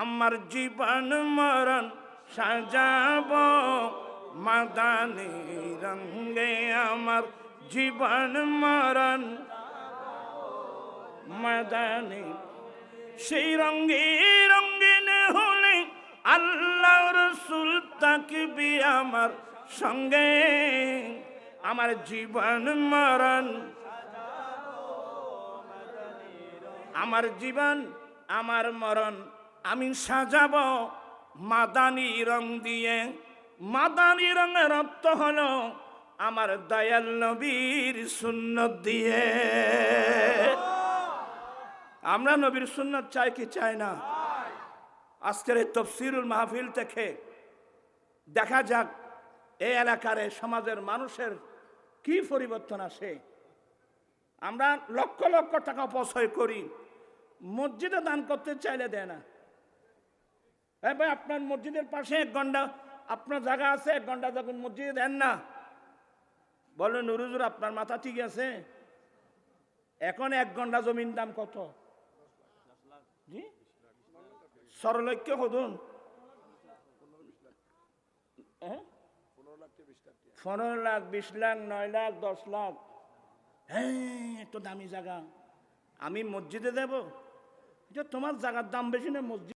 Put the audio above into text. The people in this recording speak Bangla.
আমার জীবন মরণ সাজাব, মাদানি রঙ্গে আমার জীবন মরণ মাদানি, সেই রঙ্গে রঙ্গিন হলে আল্লাহ রসুল তাকবি আমার সঙ্গে। আমার জীবন মরণ আমার জীবন, আমার মরণ আমি সাজাব মাদানি রং দিয়ে। মাদানি রঙের অর্থ হলো আমার দয়াল নবীর সুন্নত দিয়ে। আমরা নবীর সুন্নত চাই কি চাই না? আজকের এই তফসিরুল মাহফিল থেকে দেখা যাক এই এলাকার সমাজের মানুষের কি পরিবর্তন আসে। আমরা লক্ষ লক্ষ টাকা অপচয় করি। মসজিদে দান করতে চাইলে দেয় না। হ্যাঁ ভাই আপনার মসজিদের পাশে এক ঘণ্টা, আপনার জায়গা আছে, এক ঘণ্টা যখন মসজিদে দেন না বলে নুরুজুর আপনার মাথা ঠিক আছে? এখন এক ঘণ্টা জমির দাম কত? সরলক্ষ্য হদুন হ্যাঁ? পনেরো লাখ, বিশ লাখ, নয় লাখ, দশ লাখ। হ্যাঁ এত দামি জায়গা। আমি মসজিদে দেব? যে তোমার জায়গার দাম বেশি না, মসজিদ